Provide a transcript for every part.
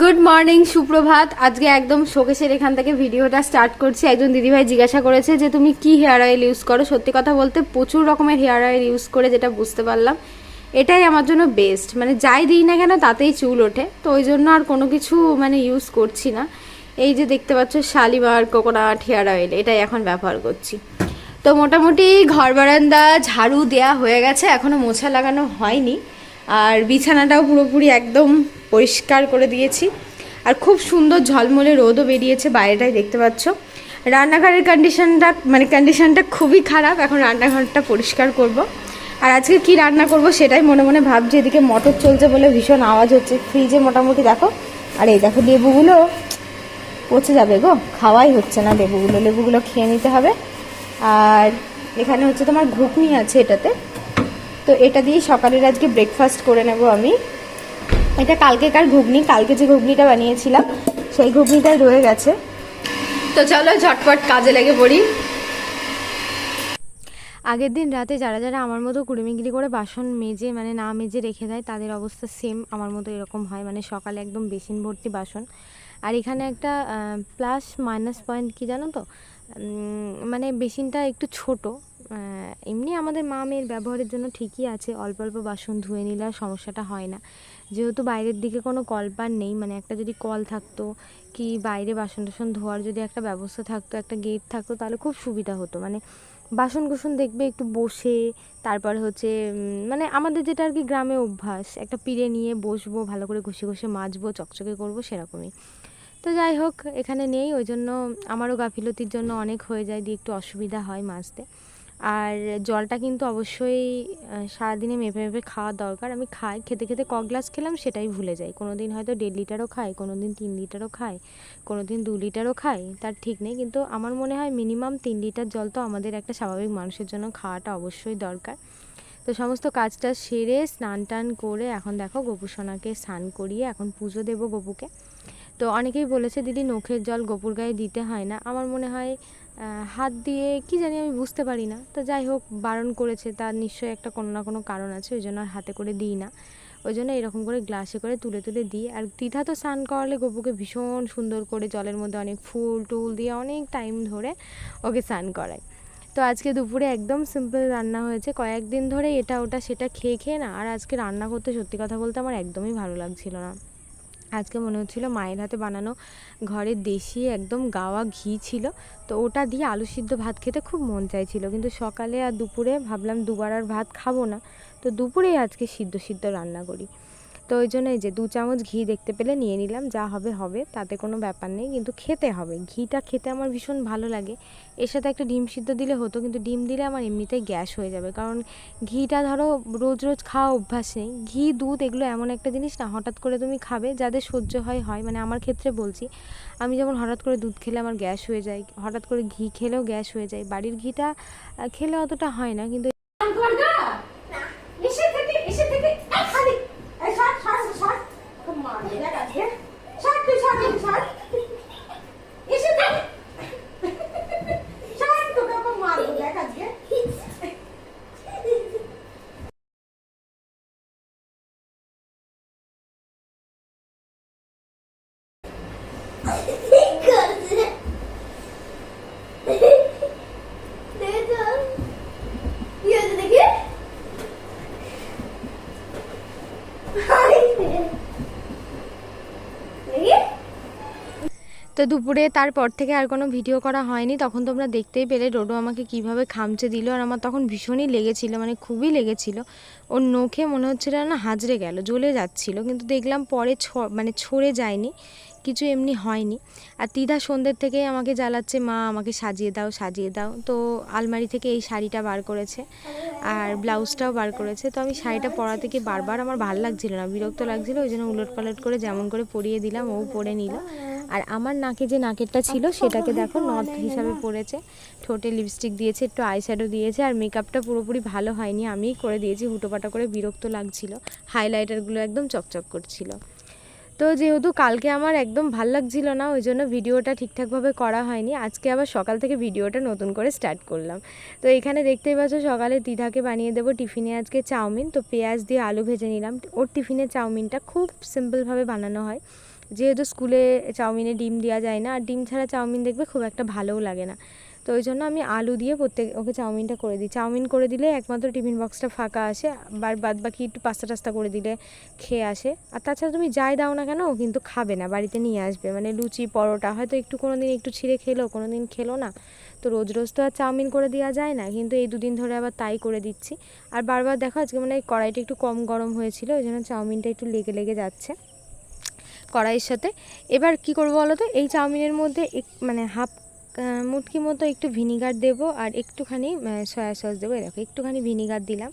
Good morning সুপ্রভাত। আজকে একদম শোকেশের এখান থেকে ভিডিওটা স্টার্ট করছি। একজন দিদিভাই জিজ্ঞাসা করেছে যে, তুমি কি হেয়ার অয়েল ইউজ করো? সত্যি কথা বলতে, প্রচুর রকমের হেয়ার অয়েল ইউজ করে যেটা বুঝতে পারলাম, এটাই আমার জন্য বেস্ট মানে যাই দিই না কেন, তাতেই চুল ওঠে। তো ওই জন্য আর কোনো কিছু মানে ইউজ করছি না। এই যে দেখতে পাচ্ছ, শালিমার কোকোনাট হেয়ার অয়েল এটাই এখন ব্যবহার করছি। তো মোটামুটি ঘর বারান্দা, ঝাড়ু দেয়া হয়ে গেছে। এখনও মোছা লাগানো হয়নি। আর বিছানাটাও পুরোপুরি একদম পরিষ্কার করে দিয়েছি। আর খুব সুন্দর ঝলমলে রোদও বেরিয়েছে বাইরেটাই দেখতে পাচ্ছ। রান্নাঘরের কন্ডিশনটা মানে কন্ডিশনটা খুবই খারাপ, এখন রান্নাঘরটা পরিষ্কার করব। আর আজকে কি রান্না করব সেটাই মনে মনে ভাবছি, এদিকে মটর চলছে বলে ভীষণ আওয়াজ হচ্ছে। ফ্রিজে মোটামুটি দেখো, আর এই দেখো লেবুগুলো পচে যাবে গো, খাওয়াই হচ্ছে না লেবুগুলো। লেবুগুলো খেয়ে নিতে হবে। আর এখানে হচ্ছে তোমার ঘুগনি আছে এটাতে। তো এটা দিয়ে সকালের আজকে ব্রেকফাস্ট করে নেব আমি। এটা কালকেকার ঘুগনি? কালকে যে ঘুগনিটা বানিয়েছিলাম, সেই ঘুগনিটাই রয়ে গেছে। তো চলো ঝটপট কাজে লেগে পড়ি। আগের দিন রাতে যারা যারা আমার মতো কুড়িমিগিরি করে বাসন মেজে মানে না মেজে রেখে দেয়, তাদের অবস্থা সেম আমার মতো এরকম হয়। মানে সকালে একদম বেসিন ভর্তি বাসন। আর এখানে একটা প্লাস মাইনাস পয়েন্ট কি জানো তো? মানে বেসিনটা একটু ছোট। এমনি আমাদের মা মেয়ের ব্যবহারের জন্য ঠিকই আছে। অল্প অল্প বাসন ধুয়ে নিলে আর সমস্যাটা হয় না। যেহেতু বাইরের দিকে কোনো কলপার নেই মানে একটা যদি কল থাকতো কি বাইরে বাসন টাসন ধোয়ার যদি একটা ব্যবস্থা থাকতো, একটা গেট থাকতো, তাহলে খুব সুবিধা হতো। মানে বাসন কুসন দেখবে একটু বসে, তারপর হচ্ছে মানে আমাদের যেটা আর কি গ্রামে অভ্যাস, একটা পিড়ে নিয়ে বসবো, ভালো করে ঘষে ঘষে মাজবো, চকচকে করব, সেরকমই। তো যাই হোক, এখানে নেই, ওই জন্য আমারও গাফিলতির জন্য অনেক হয়ে যায়, দিয়ে একটু অসুবিধা হয় মাজতে। আর জলটা কিন্তু অবশ্যই সারাদিনে মেপে মেপে খাওয়া দরকার। আমি খাই, খেতে খেতে ক গ্লাস খেলাম সেটাই ভুলে যাই। কোনো দিন হয়তো দেড় লিটারও খাই কোনো দিন তিন লিটারও খাই কোনো দিন দু লিটারও খাই, তার ঠিক নেই। কিন্তু আমার মনে হয় মিনিমাম তিন লিটার জল তো আমাদের একটা স্বাভাবিক মানুষের জন্য খাওয়াটা অবশ্যই দরকার। তো সমস্ত কাজটা সেরে স্নান টান করে এখন দেখো গোপুসোনাকে স্নান করিয়ে এখন পুজো দেবো গপুকে। তো অনেকেই বলেছে, দিদি নখের জল গোপুর গায়ে দিতে হয় না। আমার মনে হয় হাত দিয়ে কি জানি আমি বুঝতে পারি না। তো যাই হোক, বারণ করেছে, তার নিশ্চয়ই একটা কোনো না কোনো কারণ আছে, ওই জন্য আর হাতে করে দিই না। ওই জন্য এরকম করে গ্লাসে করে তুলে তুলে দিই। আর তিথা তো স্নান করালে গপুকে ভীষণ সুন্দর করে জলের মধ্যে অনেক ফুল টুল দিয়ে অনেক টাইম ধরে ওকে স্নান করায় তো আজকে দুপুরে একদম সিম্পল রান্না হয়েছে। কয়েকদিন ধরে এটা ওটা সেটা খেয়ে খেয়ে না, আর আজকে রান্না করতে সত্যি কথা বলতে আমার একদমই ভালো লাগছিল না। আজকে মনে হচ্ছিল মায়ের হাতে বানানো ঘরের দেশি একদম গাওয়া ঘি ছিল। তো ওটা দিয়ে আলু সিদ্ধ ভাত খেতে খুব মন চাইছিল। কিন্তু সকালে আর দুপুরে ভাবলাম দুবার আর ভাত খাব না। তো দুপুরেই আজকে সিদ্ধ সিদ্ধ রান্না করি। তো ওই জন্য এই যে দু চামচ ঘি দেখতে পেলে নিয়ে নিলাম, যা হবে হবে, তাতে কোনো ব্যাপার নেই, কিন্তু খেতে হবে। ঘিটা খেতে আমার ভীষণ ভালো লাগে। এর সাথে একটা ডিম সিদ্ধ দিলে হতো, কিন্তু ডিম দিলে আমার এমনিতেই গ্যাস হয়ে যাবে, কারণ ঘিটা ধরো রোজ রোজ খাওয়া অভ্যাস নেই। ঘি, দুধ এগুলো এমন একটা জিনিস না, হঠাৎ করে তুমি খাবে, যাদের সহ্য হয় হয়। মানে আমার ক্ষেত্রে বলছি, আমি যেমন হঠাৎ করে দুধ খেলে আমার গ্যাস হয়ে যায়, হঠাৎ করে ঘি খেলেও গ্যাস হয়ে যায়। বাড়ির ঘিটা খেলে অতটা হয় না, কিন্তু Ha তো দুপুরে তারপর থেকে আর কোনো ভিডিও করা হয়নি। তখন তোমরা দেখতেই পেলে ডোডো আমাকে কীভাবে খামচে দিল আর আমার তখন ভীষণই লেগেছিল মানে খুবই লেগেছিল। ওর নখে মনে হচ্ছিল না হাজরে গেল, জ্বলে যাচ্ছিল। কিন্তু দেখলাম পরে ছ মানে ছড়ে যায়নি, কিছু এমনি হয়নি। আর তিধা সন্ধ্যের থেকেই আমাকে জ্বালাচ্ছে, মা, আমাকে সাজিয়ে দাও সাজিয়ে দাও। তো আলমারি থেকে এই শাড়িটা বার করেছে আর ব্লাউজটাও বার করেছে। তো আমি শাড়িটা পরা থেকে বারবার আমার ভালো লাগছিল না, বিরক্ত লাগছিল, ওই জন্য উলট পালট করে যেমন করে পরিয়ে দিলাম, ও পরে নিল। আর আমার নাকে যে নাকেরটা ছিল সেটাকে দেখো নর্থ হিসাবে পড়েছে ঠোঁটে লিপস্টিক দিয়েছে একটু আইশ্যাডো দিয়েছে আর মেকআপটা পুরোপুরি ভালো হয়নি। আমিই করে দিয়েছি হুটোপাটা করে বিরক্ত লাগছিল। হাইলাইটারগুলো একদম চকচক করছিল। তো যেহেতু কালকে আমার একদম ভালো লাগছিল না ওই জন্য ভিডিওটা ঠিকঠাকভাবে করা হয়নি। আজকে আবার সকাল থেকে ভিডিওটা নতুন করে স্টার্ট করলাম। তো এখানে দেখতেই পাচ্ছ সকালে দিদাকে বানিয়ে দেবো টিফিনে আজকে চাউমিন। তো পেঁয়াজ দিয়ে আলু ভেজে নিলাম। ওর টিফিনে চাউমিনটা খুব সিম্পলভাবে বানানো হয়। যেহেতু স্কুলে চাউমিনে ডিম দেওয়া যায় না, আর ডিম ছাড়া চাউমিন দেখবে খুব একটা ভালোও লাগে না। তো ওই জন্য আমি আলু দিয়ে প্রত্যেক, ওকে চাউমিনটা করে দিই। চাউমিন করে দিলে একমাত্র টিফিন বক্সটা ফাঁকা আসে, বার, বাদ বাকি একটু পাস্তা টাস্তা করে দিলে খেয়ে আসে। আর তাছাড়া তুমি যাই দাও না কেন, ও কিন্তু খাবে না, বাড়িতে নিয়ে আসবে। মানে লুচি, পরোটা, হয়তো একটু কোনো দিন একটু ছিঁড়ে খেলো কোনো দিন খেলো না। তো রোজ রোজ তো আর চাউমিন করে দেওয়া যায় না, কিন্তু এই দুদিন ধরে আবার তাই করে দিচ্ছি। আর বারবার দেখো আজকে মানে কড়াইটা একটু কম গরম হয়েছিল, ওই জন্য চাউমিনটা একটু লেগে লেগে যাচ্ছে। কড়াইয়ের সাথে। এবার কি করব বলো তো? এই চাউমিনের মধ্যে এক মানে হাফ মুটকি মতো একটু ভিনিগার দেব আর একটুখানি সয়া সস দেবো। দেখো, একটুখানি ভিনিগার দিলাম।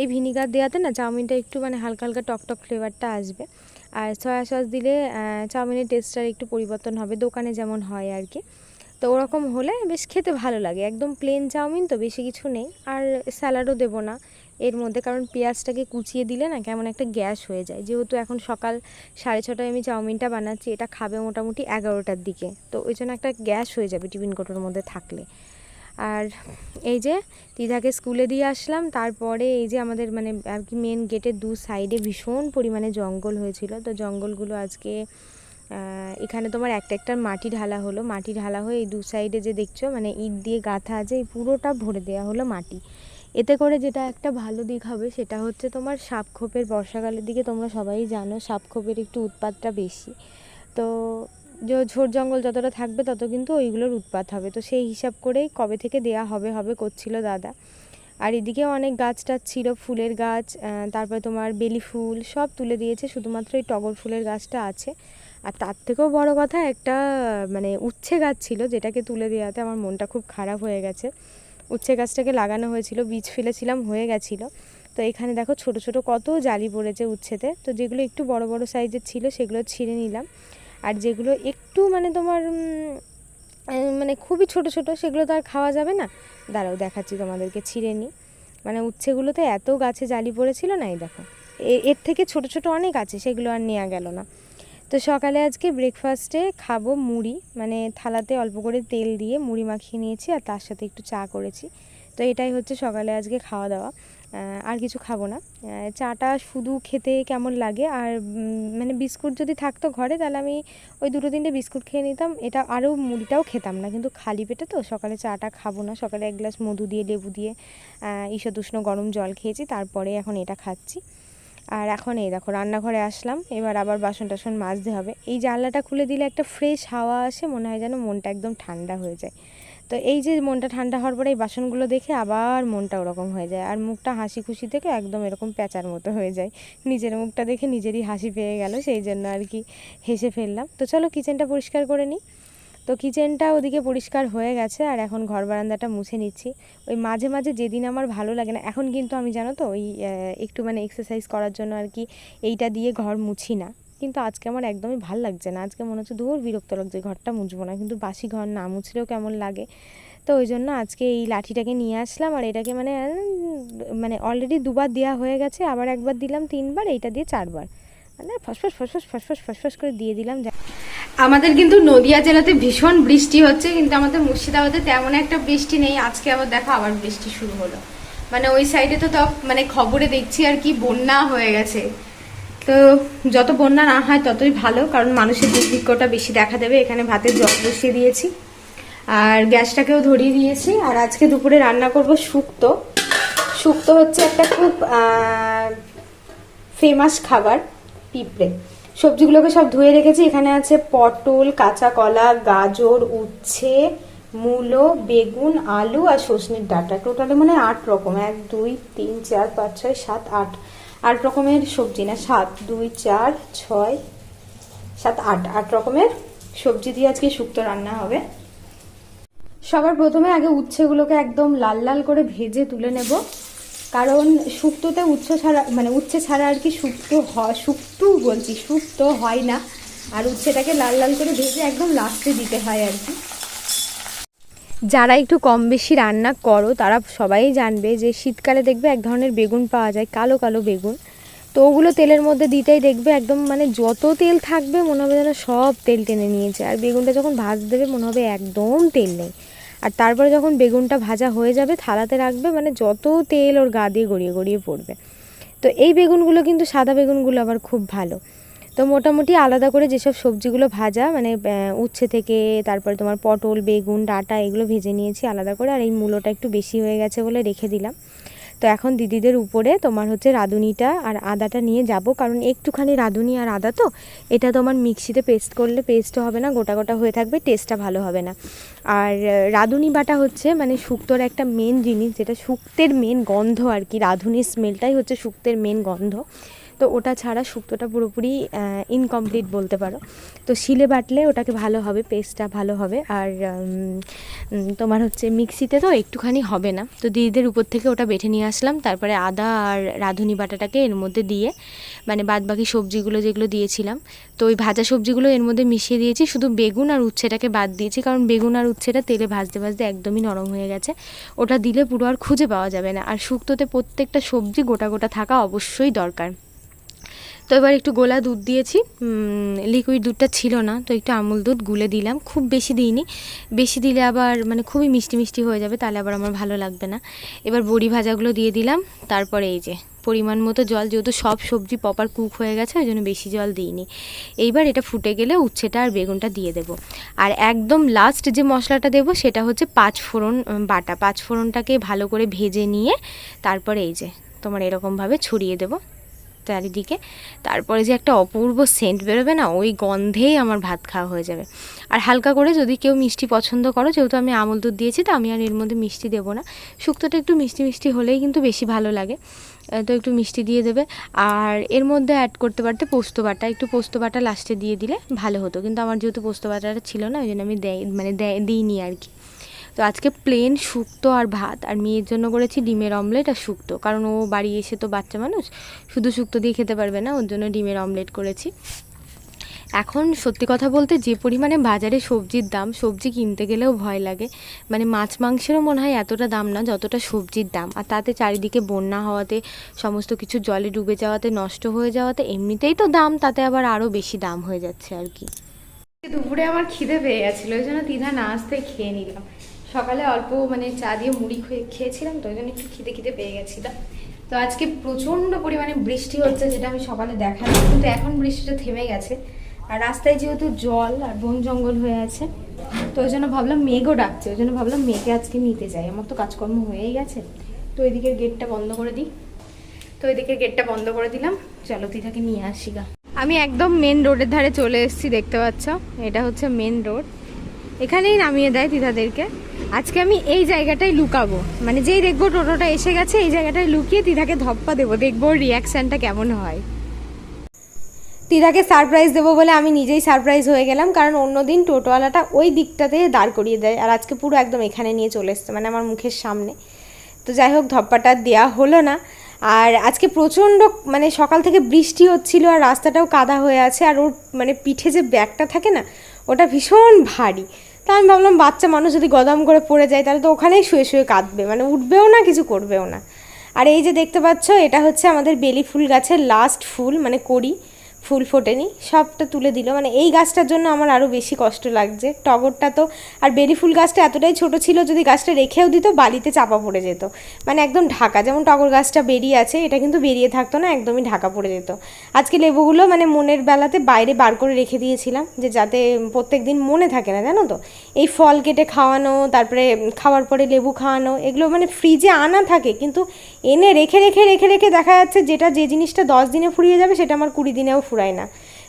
এই ভিনিগার দেওয়াতে না চাউমিনটা একটু মানে হালকা হালকা টকটক ফ্লেভারটা আসবে। আর সয়া সস দিলে চাউমিনের টেস্টটার একটু পরিবর্তন হবে, দোকানে যেমন হয় আর কি। তো ওরকম হলে বেশ খেতে ভালো লাগে। একদম প্লেন চাউমিন তো বেশি কিছু নেই। আর স্যালাডও দেবো না। এর মধ্যে, কারণ পেঁয়াজটাকে কুচিয়ে দিলে না কেমন একটা গ্যাস হয়ে যায়। যেহেতু এখন সকাল সাড়ে ছটায় আমি চাউমিনটা বানাচ্ছি, এটা খাবে মোটামুটি এগারোটার দিকে। তো ওই জন্য একটা গ্যাস হয়ে যাবে টিফিন কোটোর মধ্যে থাকলে। আর এই যে দিদাকে স্কুলে দিয়ে আসলাম, তারপরে এই যে আমাদের মানে আর কি মেন গেটের দু সাইডে ভীষণ পরিমাণে জঙ্গল হয়েছিল। তো জঙ্গলগুলো আজকে এখানে তোমার একটা একটা মাটি ঢালা হলো। মাটি ঢালা হয়ে এই দু সাইডে যে দেখছ মানে ইট দিয়ে গাঁথা আছে, এই পুরোটা ভরে দেওয়া হলো মাটি। এতে করে যেটা একটা ভালো দিক হবে সেটা হচ্ছে তোমার সাপখোপের বর্ষাকালের দিকে তোমরা সবাই জানো সাপখোপের একটু উৎপাতটা বেশি। তো যে ঝোড় জঙ্গল যতটা থাকবে তত কিন্তু ওইগুলোর উৎপাত হবে। তো সেই হিসাব করেই কবে থেকে দেয়া হবে হবে করছিল দাদা। আর এদিকেও অনেক গাছ টাছ ছিল, ফুলের গাছ তারপরে তোমার বেলি ফুল সব তুলে দিয়েছে, শুধুমাত্র এই টগর ফুলের গাছটা আছে। আর তার থেকেও বড় কথা একটা মানে উচ্ছে গাছ ছিল যেটাকে তুলে দেওয়াতে আমার মনটা খুব খারাপ হয়ে গেছে। উচ্ছে গাছটাকে লাগানো হয়েছিল, বীজ ফেলেছিলাম, হয়ে গেছিল। তো এখানে দেখো ছোট ছোট কত জালি পড়েছে উচ্ছেতে। তো যেগুলো একটু বড় বড় সাইজের ছিল সেগুলো ছিঁড়ে নিলাম। আর যেগুলো একটু মানে তোমার মানে খুবই ছোট ছোট, সেগুলো তো আর খাওয়া যাবে না। দাঁড়াও দেখাচ্ছি তোমাদেরকে, ছিঁড়ে নিই। মানে উচ্ছেগুলোতে এত গাছে জালি পড়েছিল না, এই দেখো। এর থেকে ছোট ছোট অনেক আছে, সেগুলো আর নেওয়া গেল না। তো সকালে আজকে ব্রেকফাস্টে খাব মুড়ি মানে থালাতে অল্প করে তেল দিয়ে মুড়ি মাখিয়ে নিয়েছি আর তার সাথে একটু চা করেছি। তো এটাই হচ্ছে সকালে আজকে খাওয়া দাওয়া। আর কিছু খাব না। চাটা শুধু খেতে কেমন লাগে? আর মানে বিস্কুট যদি থাকতো ঘরে, তাহলে আমি ওই দুটো তিনটে বিস্কুট খেয়ে নিতাম। এটা আরও মুড়িটাও খেতাম না, কিন্তু খালি পেটে তো, সকালে চাটা খাব না। সকালে এক গ্লাস মধু দিয়ে, লেবু দিয়ে ঈষৎ উষ্ণ গরম জল খেয়েছি, তারপরে এখন এটা খাচ্ছি। আর এখন এই দেখো রান্নাঘরে আসলাম, এবার আবার বাসন টাসন মাজতে হবে। এই জানলাটা খুলে দিলে একটা ফ্রেশ হাওয়া আসে, মনে হয় যেন মনটা একদম ঠান্ডা হয়ে যায়। তো এই যে মনটা ঠান্ডা হওয়ার পরে এই বাসনগুলো দেখে আবার মনটা ওরকম হয়ে যায়, আর মুখটা হাসি খুশি থেকে একদম এরকম প্যাঁচার মতো হয়ে যায়। নিজের মুখটা দেখে নিজেরই হাসি পেয়ে গেল, সেই জন্য আর কি হেসে ফেললাম। তো চলো কিচেনটা পরিষ্কার করে নিই। তো কিচেনটা ওদিকে পরিষ্কার হয়ে গেছে আর এখন ঘর বারান্দাটা মুছে নিচ্ছি। ওই মাঝে মাঝে যেদিন আমার ভালো লাগে না, এখন কিন্তু আমি জানো তো ওই একটু মানে এক্সারসাইজ করার জন্য আর কি এইটা দিয়ে ঘর মুছি না। কিন্তু আজকে আমার একদমই ভালো লাগছে না, আজকে মনে হচ্ছে দূর বিরক্ত লাগছে ঘরটা মুছবো না, কিন্তু বাসি ঘর না মুছলেও কেমন লাগে। তো ওই জন্য আজকে এই লাঠিটাকে নিয়ে আসলাম আর এটাকে মানে মানে অলরেডি দুবার দেওয়া হয়ে গেছে, আবার একবার দিলাম তিনবার, এইটা দিয়ে চারবার। মানে ফসফস ফসফস ফসফস ফসফস করে দিয়ে দিলাম আমাদের কিন্তু নদিয়া জেলাতে ভীষণ বৃষ্টি হচ্ছে, কিন্তু আমাদের মুর্শিদাবাদে তেমন একটা বৃষ্টি নেই। আজকে আবার দেখো, আবার বৃষ্টি শুরু হলো। মানে ওই সাইডে তো তখন মানে খবরে দেখছি আর কি, বন্যা হয়ে গেছে। তো যত বন্যা না হয়, ততই ভালো, কারণ মানুষের দুর্ভিক্ষটা বেশি দেখা দেবে। এখানে ভাতের জল বসিয়ে দিয়েছি। আর গ্যাসটাকেও ধরিয়ে দিয়েছি। আর আজকে দুপুরে রান্না করব শুক্তো। শুক্তো হচ্ছে একটা খুব ফেমাস খাবার, পিঁপড়ে। সবজিগুলোকে সব ধুয়ে রেখেছি। এখানে আছে পটল, কাঁচা কলা, গাজর, উচ্ছে, মূলো, বেগুন, আলু আর সজনের ডাঁটা। টোটালে মানে আট রকম। এক, দুই, তিন, চার, পাঁচ, ছয়, সাত, আট। আট রকমের সবজি না? সাত, দুই, চার, ছয়, সাত, আট। আট রকমের সবজি দিয়ে আজকে শুক্তো রান্না হবে। সবার প্রথমে আগে উচ্ছেগুলোকে একদম লাল লাল করে ভেজে তুলে নেব। কারণ শুক্তোতে উচ্ছ ছাড়া মানে উচ্ছে ছাড়া আর কি শুক্তো হয় শুক্তো বলছি শুক্তো হয় না। আর উচ্ছেটাকে লাল লাল করে ভেজে একদম লাস্টে দিতে হয় আর কি। যারা একটু কম বেশি রান্না করো, তারা সবাই জানবে যে শীতকালে দেখবে এক ধরনের বেগুন পাওয়া যায়, কালো কালো বেগুন। তো ওগুলো তেলের মধ্যে দিতেই দেখবে একদম মানে যত তেল থাকবে মনে হবে যেন সব তেল টেনে নিয়েছে। আর বেগুনটা যখন ভাজ দেবে মনে হবে একদম তেল নেই। আর তারপরে যখন বেগুনটা ভাজা হয়ে যাবে, থালাতে রাখবে মানে যত তেল ওর গা দিয়ে গড়িয়ে গড়িয়ে পড়বে। তো এই বেগুনগুলো কিন্তু সাদা বেগুনগুলো আবার খুব ভালো। তো মোটামুটি আলাদা করে যেসব সবজিগুলো ভাজা মানে উচ্ছে থেকে তারপরে তোমার পটল, বেগুন, ডাটা, এগুলো ভেজে নিয়েছি আলাদা করে, আর এই মূলোটা একটু বেশি হয়ে গেছে বলে রেখে দিলাম। তো এখন দিদিদের উপরে তোমার হচ্ছে রাঁধুনিটা আর আদাটা নিয়ে যাব, কারণ একটুখানি রাঁধুনি আর আদা তো, এটা তোমার মিক্সিতে পেস্ট করলে পেস্টও হবে না, গোটা গোটা হয়ে থাকবে, টেস্টটা ভালো হবে না। আর রাঁধুনি বাটা হচ্ছে মানে শুক্তোর একটা মেন জিনিস, যেটা শুক্তের মেন গন্ধ আর কি, রাঁধুনির স্মেলটাই হচ্ছে শুক্তের মেন গন্ধ। তো ওটা ছাড়া শুক্তোটা পুরোপুরি ইনকমপ্লিট বলতে পারো। তো শিলে বাটলে ওটাকে ভালো হবে পেস্টটা ভালো হবে। আর তোমার হচ্ছে মিক্সিতে তো একটুখানি হবে না। তো দিদিদের উপর থেকে ওটা বেটে নিয়ে আসলাম। তারপরে আদা আর রাঁধুনি বাটাটাকে এর মধ্যে দিয়ে মানে বাদ বাকি সবজিগুলো যেগুলো দিয়েছিলাম, তো ওই ভাজা সবজিগুলো এর মধ্যে মিশিয়ে দিয়েছি। শুধু বেগুন আর উচ্ছেটাকে বাদ দিয়েছি, কারণ বেগুন আর উচ্ছেটা তেলে ভাজতে ভাজতে একদমই নরম হয়ে গেছে। ওটা দিলে পুরো আর খুঁজে পাওয়া যাবে না। আর শুক্তোতে প্রত্যেকটা সবজি গোটা গোটা থাকা অবশ্যই দরকার। তো এবার একটু গোলা দুধ দিয়েছি। লিকুইড দুধটা ছিল না, তো একটু আমুল দুধ গুলে দিলাম। খুব বেশি দিইনি। বেশি দিলে আবার মানে খুবই মিষ্টি মিষ্টি হয়ে যাবে, তাহলে আবার আমার ভালো লাগবে না। এবার বড়ি ভাজাগুলো দিয়ে দিলাম। তারপরে এই যে, পরিমাণ মতো জল, যেহেতু সব সবজি পপার কুক হয়ে গেছে, ওই জন্য বেশি জল দিইনি। এইবার এটা ফুটে গেলে উচ্ছেটা আর বেগুনটা দিয়ে দেব। আর একদম লাস্ট যে মশলাটা দেবো, সেটা হচ্ছে পাঁচ ফোড়ন বাটা। পাঁচ ফোড়নটাকে ভালো করে ভেজে নিয়ে তারপরে এই যে, তোমার এরকমভাবে ছড়িয়ে দেবো। চারিদিকে। তারপরে যে একটা অপূর্ব সেন্ট বেরোবে না, ওই গন্ধেই আমার ভাত খাওয়া হয়ে যাবে। আর হালকা করে যদি কেউ মিষ্টি পছন্দ করো, যেহেতু আমি আমল দুধ দিয়েছি, তো আমি আর এর মধ্যে মিষ্টি দেবো না। শুক্তোটা একটু মিষ্টি মিষ্টি হলেই কিন্তু বেশি ভালো লাগে। তো একটু মিষ্টি দিয়ে দেবে। আর এর মধ্যে অ্যাড করতে পারতে পোস্ত বাটা। একটু পোস্ত বাটা লাস্টে দিয়ে দিলে ভালো হতো। কিন্তু আমার যেহেতু পোস্ত বাটাটা ছিল না, ওই জন্য আমি দেয় মানে দেয়, দিইনি আর কি। তো আজকে প্লেন শুক্তো আর ভাত। আর মেয়ের জন্য করেছি ডিমের অমলেট আর শুক্তো। কারণ ও বাড়ি এসে তো বাচ্চা মানুষ, শুধু শুক্তো দিয়ে খেতে পারবে না, ওর জন্য ডিমের অমলেট করেছি। এখন সত্যি কথা বলতে যে পরিমাণে বাজারে সবজির দাম, সবজি কিনতে গেলেও ভয় লাগে। মানে মাছ মাংসেরও মনে হয় এতটা দাম না, যতটা সবজির দাম। আর তাতে চারিদিকে বন্যা হওয়াতে, সমস্ত কিছু জলে ডুবে যাওয়াতে, নষ্ট হয়ে যাওয়াতে, এমনিতেই তো দাম, তাতে আবার আরও বেশি দাম হয়ে যাচ্ছে আর কি। দুপুরে আমার খিদে পেয়ে গেছিল, ওই জন্য তিধা না আসতে খেয়ে নিলাম। সকালে অল্প মানে চা দিয়ে মুড়ি খেয়ে- খেয়েছিলাম তো, ওই জন্য একটু খিদে খিদে পেয়ে গেছিলাম তো আজকে প্রচণ্ড পরিমাণে বৃষ্টি হচ্ছে যেটা আমি সকালে দেখালাম, কিন্তু এখন বৃষ্টিটা থেমে গেছে। আর রাস্তায় যেহেতু জল আর বন জঙ্গল হয়ে আছে, তো ওই জন্য ভাবলাম মেঘও ডাকছে, ওই জন্য ভাবলাম মেঘে আজকে নিতে যাই। আমার তো কাজকর্ম হয়েই গেছে। তো এদিকের গেটটা বন্ধ করে দিই। তো এদিকে গেটটা বন্ধ করে দিলাম। চলো তিথাকে নিয়ে আসি গা। আমি একদম মেন রোডের ধারে চলে এসেছি, দেখতে পাচ্ছ? এটা হচ্ছে মেন রোড এখানেই নামিয়ে দেয় তিথাদেরকে আজকে আমি এই জায়গাটাই লুকাবো। মানে যেই দেখব টোটোটা এসে গেছে, এই জায়গাটায় লুকিয়ে তিথাকে ধপ্পা দেবো, দেখব রিয়াকশানটা কেমন হয়। তিদাকে সারপ্রাইজ দেবো বলে আমি নিজেই সারপ্রাইজ হয়ে গেলাম, কারণ অন্যদিন টোটোওয়ালাটা ওই দিকটাতে দাঁড় করিয়ে দেয়, আর আজকে পুরো একদম এখানে নিয়ে চলে এসছে মানে আমার মুখের সামনে। তো যাই হোক, ধপ্পাটা দেওয়া হলো না। আর আজকে প্রচণ্ড মানে সকাল থেকে বৃষ্টি হচ্ছিল, আর রাস্তাটাও কাদা হয়ে আছে, আর ওর মানে পিঠে যে ব্যাগটা থাকে না, ওটা ভীষণ ভারী। তা আমি ভাবলাম, বাচ্চা মানুষ যদি গদাম করে পড়ে যায়, তাহলে তো ওখানেই শুয়ে শুয়ে কাঁদবে। মানে উঠবেও না, কিছু করবেও না। আর এই যে দেখতে পাচ্ছ, এটা হচ্ছে আমাদের বেলি ফুল গাছের লাস্ট ফুল মানে কড়ি। ফুল ফোটেনি, সবটা তুলে দিল। মানে এই গাছটার জন্য আমার আরও বেশি কষ্ট লাগছে। টগরটা তো, আর বেরি ফুল গাছটা এতটাই ছোট ছিল যদি গাছটা রেখেও দিত, বালিতে চাপা পড়ে যেত। মানে একদম ঢাকা, যেমন টগর গাছটা বেরিয়ে আছে, এটা কিন্তু বেরিয়ে থাকতো না, একদমই ঢাকা পড়ে যেত। আজকে লেবুগুলো মানে মনের বেলাতে বাইরে বার করে রেখে দিয়েছিলাম, যে যাতে প্রত্যেক দিন মনে থাকে না, জানো তো? এই ফল কেটে খাওয়ানো, তারপরে খাওয়ার পরে লেবু খাওয়ানো, এগুলো মানে ফ্রিজে আনা থাকে, কিন্তু এনে রেখে রেখে রেখে রেখে দেখা যাচ্ছে যেটা যে জিনিসটা দশ দিনে ফুরিয়ে যাবে সেটা আমার কুড়ি দিনেও ফুরায় না।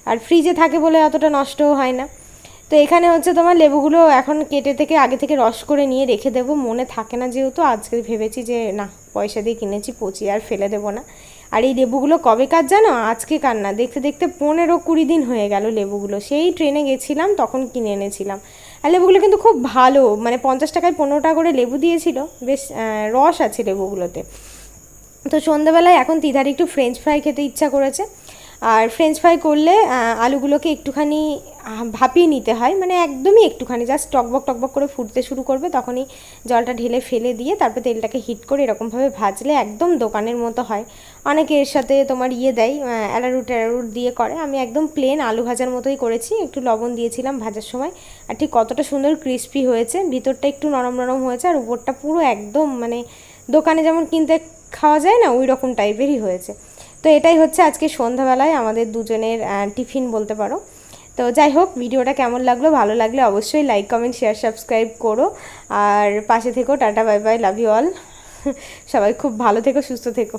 আর ফ্রিজে থাকে বলে অতটা নষ্টও হয় না। তো এখানে হচ্ছে তোমার লেবুগুলো এখন কেটে থেকে, আগে থেকে রস করে নিয়ে রেখে দেবো। মনে থাকে না যেহেতু, আজকে ভেবেছি যে না, পয়সা দিয়ে কিনেছি পচিয়ে আর ফেলে দেবো না। আর এই লেবুগুলো কবে কাজ জানো? আজকে কার না? দেখতে দেখতে পনেরো কুড়ি দিন হয়ে গেল লেবুগুলো। সেই ট্রেনে গেছিলাম, তখন কিনে এনেছিলাম। আর লেবুগুলো কিন্তু খুব ভালো মানে পঞ্চাশ টাকায় পনেরোটা করে লেবু দিয়েছিল। বেশ রস আছে লেবুগুলোতে। তো সন্ধ্যাবেলায় এখন তিধার একটু ফ্রেঞ্চ ফ্রাই খেতে ইচ্ছা করেছে। আর ফ্রেঞ্চ ফ্রাই করলে আলুগুলোকে একটুখানি ভাপিয়ে নিতে হয়। মানে একদমই একটুখানি জাস্ট টকবক টকবক করে ফুটতে শুরু করবে তখনই জলটা ঢেলে ফেলে দিয়ে তারপর তেলটাকে হিট করে এরকমভাবে ভাজলে একদম দোকানের মতো হয়। অনেকে এর সাথে তোমার ইয়ে দেয় আহ, অ্যারারুট দিয়ে করে। আমি একদম প্লেন আলু ভাজার মতোই করেছি একটু লবণ দিয়েছিলাম ভাজার সময়। আর ঠিক কতটা সুন্দর ক্রিস্পি হয়েছে ভিতরটা একটু নরম নরম হয়েছে আর উপরটা পুরো একদম মানে দোকানে যেমন কিনতে খাওয়া যায় না, ওই রকম টাইপেরই হয়েছে। তো এটাই হচ্ছে আজকে সন্ধ্যাবেলায় আমাদের দুজনের টিফিন বলতে পারো। তো যাই হোক, ভিডিওটা কেমন লাগল? ভালো লাগলে অবশ্যই লাইক কমেন্ট শেয়ার সাবস্ক্রাইব করো। আর পাশে থেকো, tata bye bye love you all সবাই খুব ভালো থেকো, সুস্থ থেকো।